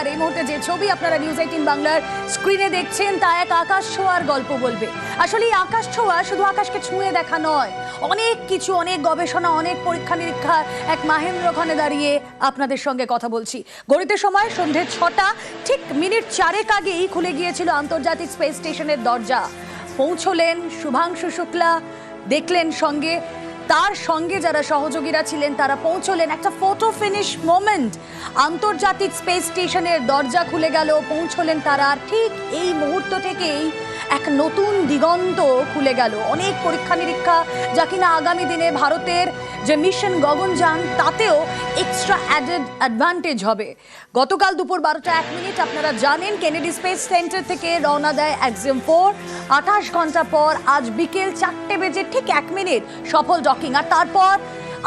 আর এই মুহূর্তে যে ছবি আপনারা নিউজ এইটিন বাংলার স্ক্রিনে দেখছেন, তা এক আকাশ ছোঁয়ার গল্প বলবে। আসলে এই আকাশ ছোঁয়া শুধু আকাশকে ছুঁয়ে দেখা নয়, অনেক কিছু, অনেক গবেষণা, অনেক পরীক্ষা নিরীক্ষা এক মাহেন্দ্র মাহেন্দ্রক্ষণে দাঁড়িয়ে আপনাদের সঙ্গে কথা বলছি। গণিতের সময় সন্ধে ছটা, ঠিক মিনিট চারেক আগেই খুলে গিয়েছিল আন্তর্জাতিক স্পেস স্টেশনের দরজা। পৌঁছলেন শুভাংশু শুক্লা, দেখলেন সঙ্গে তার সঙ্গে যারা সহযোগীরা ছিলেন, তারা পৌঁছলেন। একটা ফটো ফিনিশ মোমেন্ট আন্তর্জাতিক স্পেস স্টেশনের দরজা খুলে গেল, পৌঁছলেন তারা। ঠিক এই মুহূর্ত থেকেই এক নতুন দিগন্ত খুলে গেল। অনেক পরীক্ষা নিরীক্ষা যা কিনা আগামী দিনে ভারতের যে মিশন গগনযান, তাতেও এক্সট্রা অ্যাডেড অ্যাডভান্টেজ হবে। গতকাল দুপুর বারোটা এক মিনিট আপনারা জানেন কেনেডি স্পেস সেন্টার থেকে রওনা দেয় এক্সিম ফোর আঠাশ ঘণ্টা পর আজ বিকেল চারটে বেজে ঠিক এক মিনিট সফল ডকিং আর তারপর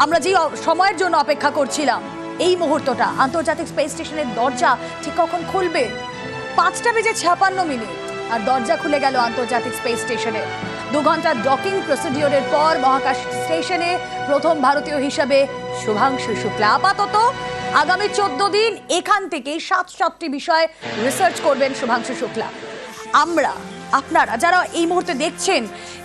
আমরা যে সময়ের জন্য অপেক্ষা করছিলাম, এই মুহূর্তটা, আন্তর্জাতিক স্পেস স্টেশনের দরজা ঠিক কখন খুলবে? পাঁচটা বেজে ছাপান্ন মিনিট। আর দরজা খুলে গেল আন্তর্জাতিক স্পেস স্টেশনে দু ঘণ্টার ডকিং প্রসিডিওরের পর মহাকাশ স্টেশনে প্রথম ভারতীয় হিসাবে শুভাংশু শুক্লা। আপাতত আগামী চোদ্দ দিন এখান থেকে সাত সাতটি বিষয় রিসার্চ করবেন শুভাংশু শুক্লা। আমরা, আপনারা যারা এই মুহূর্তে দেখছেন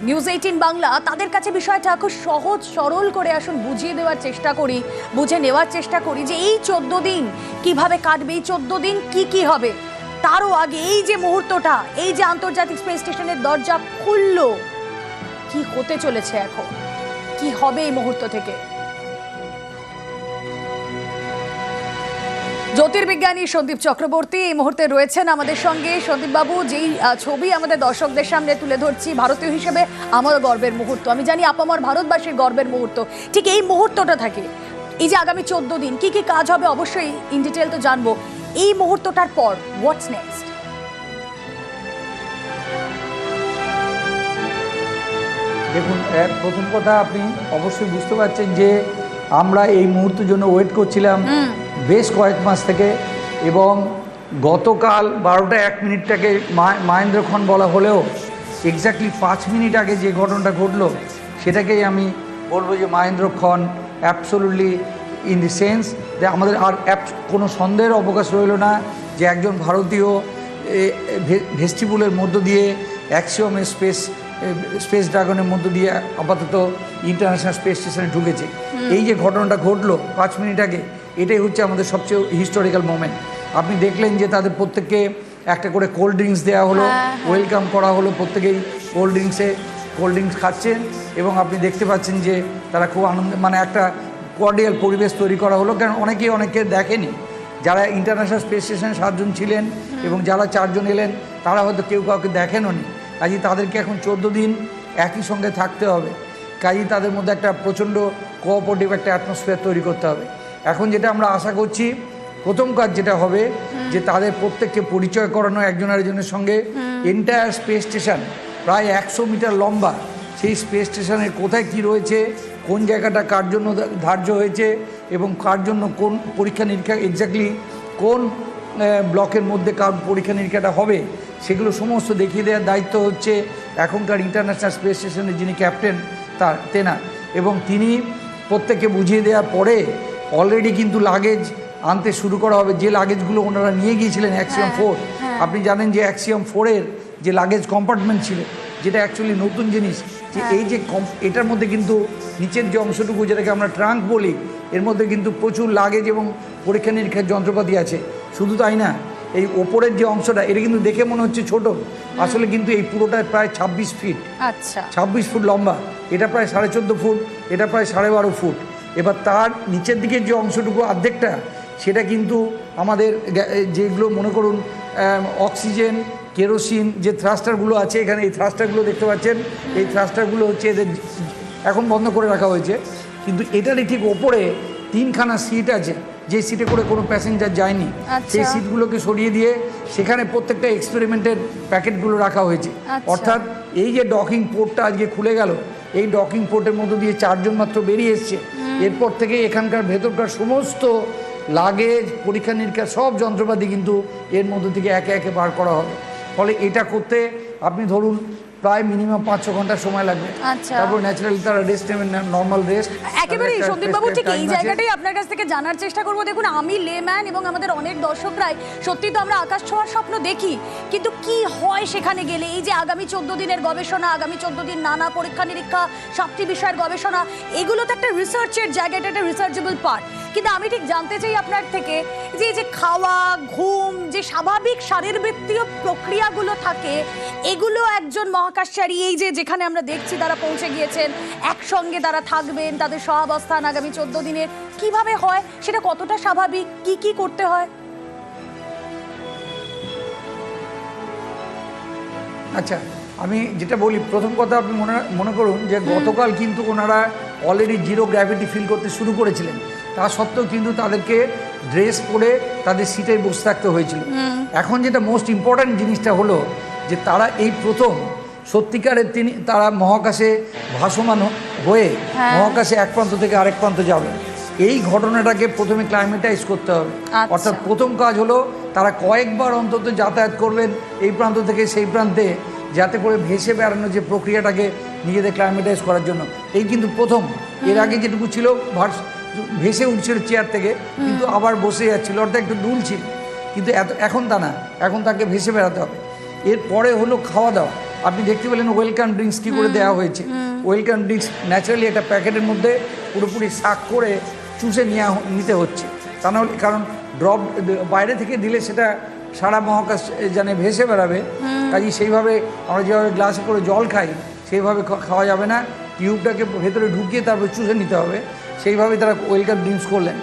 নিউজ এইটিন বাংলা, তাদের কাছে বিষয়টা খুব সহজ, সরল করে আসুন, বুঝিয়ে দেওয়ার চেষ্টা করি, বুঝে নেওয়ার চেষ্টা করি যে এই চোদ্দ দিন কীভাবে কাটবে, এই চোদ্দ দিন কি কি হবে। তারও আগে এই যে মুহূর্তটা, এই যে আন্তর্জাতিক স্পেস স্টেশনের দরজা খুললো, কি হতে চলেছে এখন? কি হবে এই মুহূর্ত থেকে? জ্যোতির্বিজ্ঞানী সন্দীপ চক্রবর্তী এই মুহূর্তে রয়েছেন আমাদের সঙ্গে। সন্দীপ বাবু, যেই ছবি আমাদের দর্শকদের সামনে তুলে ধরছি, ভারতীয় হিসেবে আমারও গর্বের মুহূর্ত। আমি জানি আপামর ভারতবাসীর গর্বের মুহূর্ত। ঠিক এই মুহূর্তটা থাকে। এই যে আগামী চোদ্দ দিন, কি কি কাজ হবে অবশ্যই ইন ডিটেল তো জানব। এই মুহূর্তটার পর হোয়াটস নেক্সট দেখুন এক প্রথম কথা আপনি অবশ্যই বুঝতে পারছেন যে আমরা এই মুহূর্তের জন্য ওয়েট করছিলাম বেশ কয়েক মাস থেকে এবং গতকাল বারোটা এক মিনিটটাকে মা- মাহেন্দ্রক্ষণ বলা হলেও এক্স্যাক্টলি পাঁচ মিনিট আগে যে ঘটনাটা ঘটলো সেটাকেই আমি বলব যে মাহেন্দ্রক্ষণ অ্যাবসোলুটলি ইন দি সেন্স যে আমাদের আর abs- কোনো সন্দেহের অবকাশ রইল না যে একজন ভারতীয় ভেস্টিবুলের মধ্য দিয়ে অ্যাক্সিওমের স্পেস স্পেস ড্রাগনের মধ্য দিয়ে আপাতত ইন্টারন্যাশনাল স্পেস স্টেশনে ঢুকেছে। এই যে ঘটনাটা ঘটলো পাঁচ মিনিট আগে এটাই হচ্ছে আমাদের সবচেয়ে হিস্টোরিক্যাল মোমেন্ট আপনি দেখলেন যে তাদের প্রত্যেককে একটা করে কোল্ড ড্রিঙ্কস দেওয়া হলো ওয়েলকাম করা হলো প্রত্যেকেই কোল্ড ড্রিঙ্কসে কোল্ড ড্রিঙ্কস খাচ্ছেন এবং আপনি দেখতে পাচ্ছেন যে তারা খুব আনন্দ মানে একটা কর্ডিয়াল পরিবেশ তৈরি করা হলো কারণ অনেকেই অনেকে দেখেনি। যারা ইন্টারন্যাশনাল স্পেস স্টেশনে সাতজন ছিলেন এবং যারা চারজন এলেন তারা হয়তো কেউ কাউকে দেখেনও নি। কাজেই তাদেরকে এখন চোদ্দ দিন একই সঙ্গে থাকতে হবে। কাজেই তাদের মধ্যে একটা প্রচণ্ড কোঅপারেটিভ একটা অ্যাটমসফিয়ার তৈরি করতে হবে। এখন যেটা আমরা আশা করছি প্রথম কাজ যেটা হবে যে তাদের প্রত্যেককে পরিচয় করানো একজন আরেকজনের সঙ্গে। এন্টায়ার স্পেস স্টেশন প্রায় একশো মিটার লম্বা সেই স্পেস স্টেশনের কোথায় কি রয়েছে কোন জায়গাটা কার জন্য ধার্য হয়েছে এবং কার জন্য কোন পরীক্ষা নিরীক্ষা এক্স্যাক্টলি কোন ব্লকের মধ্যে কার পরীক্ষা নিরীক্ষাটা হবে সেগুলো সমস্ত দেখিয়ে দেওয়ার দায়িত্ব হচ্ছে এখনকার ইন্টারন্যাশনাল স্পেস স্টেশনের যিনি ক্যাপ্টেন তার তেনার এবং তিনি প্রত্যেককে বুঝিয়ে দেওয়ার পরে অলরেডি কিন্তু লাগেজ আনতে শুরু করা হবে যে লাগেজগুলো ওনারা নিয়ে গিয়েছিলেন অ্যাক্সিয়াম ফোর আপনি জানেন যে অ্যাক্সিয়াম ফোরের যে লাগেজ কম্পার্টমেন্ট ছিল যেটা অ্যাকচুয়ালি নতুন জিনিস যে এই যে কম- এটার মধ্যে কিন্তু নিচের যে অংশটুকু যেটাকে আমরা ট্রাঙ্ক বলি এর মধ্যে কিন্তু প্রচুর লাগেজ এবং পরীক্ষা নিরীক্ষার যন্ত্রপাতি আছে। শুধু তাই না এই ওপরের যে অংশটা এটা কিন্তু দেখে মনে হচ্ছে ছোট। আসলে কিন্তু এই পুরোটা প্রায় ছাব্বিশ ফিট আচ্ছা। ছাব্বিশ ফুট লম্বা। এটা প্রায় সাড়ে চোদ্দ ফুট এটা প্রায় সাড়ে বারো ফুট। এবার তার নিচের দিকের যে অংশটুকু অর্ধেকটা সেটা কিন্তু আমাদের যেগুলো মনে করুন অক্সিজেন কেরোসিন যে থ্রাস্টারগুলো আছে এখানে এই থ্রাস্টারগুলো দেখতে পাচ্ছেন এই থ্রাস্টারগুলো হচ্ছে এদের এখন বন্ধ করে রাখা হয়েছে। কিন্তু এটারই ঠিক ওপরে তিনখানা সিট আছে যে সিটে করে কোনো প্যাসেঞ্জার যায়নি আচ্ছা। সেই সিটগুলোকে সরিয়ে দিয়ে সেখানে প্রত্যেকটা এক্সপেরিমেন্টের প্যাকেটগুলো রাখা হয়েছে। আচ্ছা। অর্থাৎ এই যে ডকিং পোর্টটা আজকে খুলে গেল এই ডকিং পোর্টের মধ্য দিয়ে চারজন মাত্র বেরিয়ে এসছে। এরপর থেকে এখানকার ভেতরকার সমস্ত লাগেজ পরীক্ষা নিরীক্ষা সব যন্ত্রপাতি কিন্তু এর মধ্য থেকে একে একে বার করা হবে। ফলে এটা করতে আপনি ধরুন প্রায় মিনিমাম পাঁচ ছ ঘণ্টা সময় লাগবে। আচ্ছা। তারপর ন্যাচারালি তারা রেস্ট নেবেন নর্মাল রেস্ট একেবারেই সন্দীপ বাবু ঠিক এই জায়গাটাই আপনার কাছ থেকে জানার চেষ্টা করব। দেখুন আমি লেম্যান এবং আমাদের অনেক দর্শকরাই সত্যি তো আমরা আকাশ ছোঁয়ার স্বপ্ন দেখি কিন্তু কি হয় সেখানে গেলে? এই যে আগামী চোদ্দ দিনের গবেষণা আগামী চোদ্দ দিন নানা পরীক্ষা নিরীক্ষা সাতটি বিষয়ের গবেষণা এগুলো তো একটা রিসার্চের জায়গা এটা একটা রিসার্চেবল পার্ট কিন্তু আমি ঠিক জানতে চাই আপনার থেকে যে যে খাওয়া, ঘুম, যে স্বাভাবিক শারীরবৃত্তীয় প্রক্রিয়াগুলো থাকে, এগুলো একজন মহাকাশচারী এই যে যেখানে আমরা দেখছি তারা পৌঁছে গিয়েছেন, একসঙ্গে তারা থাকবেন, তাদের সহাবস্থান আগামী চোদ্দ দিনের, কীভাবে হয়? সেটা কতটা স্বাভাবিক? কি কি করতে হয়? আচ্ছা আমি যেটা বলি প্রথম কথা আপনি মনে মনে করুন যে গতকাল কিন্তু ওনারা অলরেডি জিরো গ্র্যাভিটি ফিল করতে শুরু করেছিলেন। তা সত্ত্বেও কিন্তু তাদেরকে ড্রেস পরে তাদের সিটে বসে থাকতে হয়েছিল। এখন যেটা মোস্ট ইম্পর্ট্যান্ট জিনিসটা হলো যে তারা এই প্রথম সত্যিকারের তিনি তারা মহাকাশে ভাসমান হয়ে হ্যাঁ। মহাকাশে এক প্রান্ত থেকে আরেক প্রান্ত যাবে। এই ঘটনাটাকে প্রথমে ক্লাইমেটাইজ করতে হবে। আচ্ছা। অর্থাৎ প্রথম কাজ হলো তারা কয়েকবার অন্তত যাতায়াত করবেন এই প্রান্ত থেকে সেই প্রান্তে। যাতে করে ভেসে বেড়ানোর যে প্রক্রিয়াটাকে নিজেদের ক্লাইমেটাইজ করার জন্য। এই কিন্তু প্রথম। এর আগে যেটুকু ছিল ভার্স ভেসে উঠছিল চেয়ার থেকে কিন্তু আবার বসে যাচ্ছিল অর্থাৎ একটু দুলছিল কিন্তু এত এখন তা না। এখন তাকে ভেসে বেড়াতে হবে। এরপরে হলো খাওয়া দাওয়া। আপনি দেখতে পেলেন ওয়েলকাম ড্রিঙ্কস কী করে দেওয়া হয়েছে। ওয়েলকাম ড্রিঙ্কস ন্যাচারালি একটা প্যাকেটের মধ্যে পুরোপুরি শাক করে চুষে নেওয়া হ- নিতে হচ্ছে। তা নাহলে কারণ ড্রপ বাইরে থেকে দিলে সেটা সারা মহাকাশ জানে ভেসে বেড়াবে। কাজেই সেইভাবে আমরা যেভাবে গ্লাসে করে জল খাই সেইভাবে খাওয়া যাবে না। টিউবটাকে ভেতরে ঢুকিয়ে তারপর চুষে নিতে হবে। সেইভাবে তারা ওয়েলকাম ড্রিঙ্কস করলেন।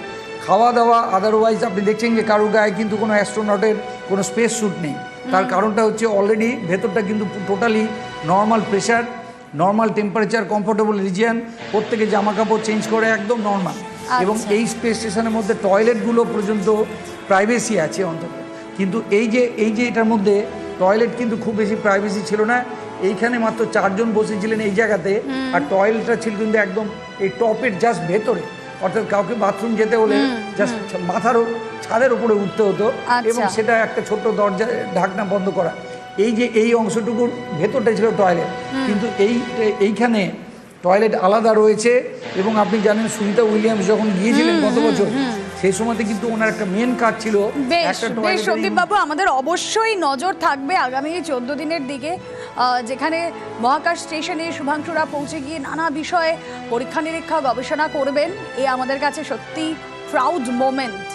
খাওয়া দাওয়া আদারওয়াইজ আপনি দেখছেন যে কারোর গায়ে কিন্তু কোনো অ্যাস্ট্রোনটের কোনো স্পেস স্যুট নেই। তার কারণটা হচ্ছে অলরেডি ভেতরটা কিন্তু totally normal pressure normal temperature comfortable region প্রত্যেকে জামা কাপড় চেঞ্জ করে একদম নর্মাল এবং আচ্ছা। এই স্পেস স্টেশনের মধ্যে টয়লেটগুলো পর্যন্ত প্রাইভেসি আছে অন্তত। কিন্তু এই যে এই যে এটার মধ্যে টয়লেট কিন্তু খুব বেশি প্রাইভেসি ছিল না। এইখানে মাত্র চারজন বসেছিলেন এই জায়গাতে। আর টয়লেটটা ছিল কিন্তু একদম এই টপের জাস্ট ভেতরে। অর্থাৎ কাউকে বাথরুম যেতে হলে জাস্ট মাথার ও- ছাদের উপরে উঠতে হতো আচ্ছা। এবং সেটা একটা ছোট্ট দরজা ঢাকনা বন্ধ করা। এই যে এই অংশটুকুর ভেতরটা ছিল টয়লেট কিন্তু এই এইখানে টয়লেট আলাদা রয়েছে এবং আপনি জানেন সুনিতা উইলিয়ামস যখন গিয়েছিলেন গত বছর সেই সময়তে কিন্তু ওনার একটা মেন কাজ ছিল বেশ বেশ সন্দীপ বাবু আমাদের অবশ্যই নজর থাকবে আগামী চোদ্দ দিনের দিকে যেখানে মহাকাশ স্টেশনে শুভাংশুরা পৌঁছে গিয়ে নানা বিষয়ে পরীক্ষা নিরীক্ষা গবেষণা করবেন। এ আমাদের কাছে সত্যি প্রাউড মোমেন্ট